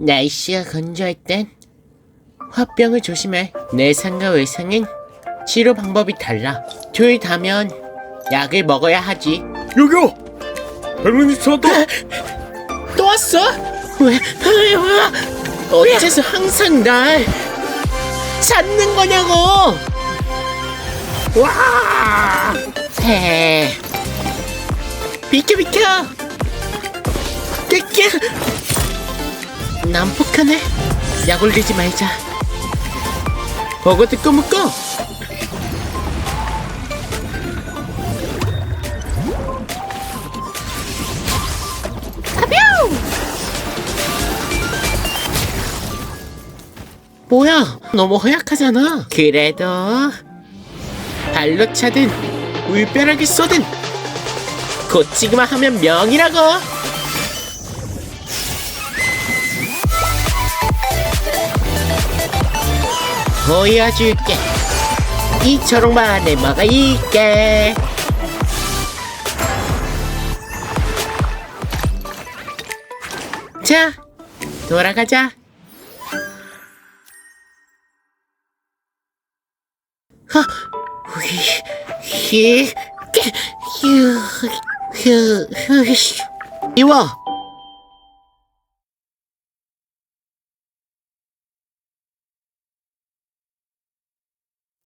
날씨가 건조할 땐 화병을 조심해. 내상과 외상은 치료 방법이 달라. 둘 다면 약을 먹어야 하지. 여기요! 할머니 찾았다! 또 왔어? 왜? 왜? 왜? 어째서 항상 날 찾는 거냐고? 와! 해. 비켜 비켜. 끼끼. 난 폭하네. 약 올리지 말자. 보고 듣고 묻고. 뭐야? 너무 허약하잖아. 그래도 발로 차든 물벼락을 쏘든 고치기만 하면 명이라고. 보여줄게. 이 초록만 뭐가 있게. 자, 돌아가자. 하, 히, 히, 휴, 휴, 휴, 이워,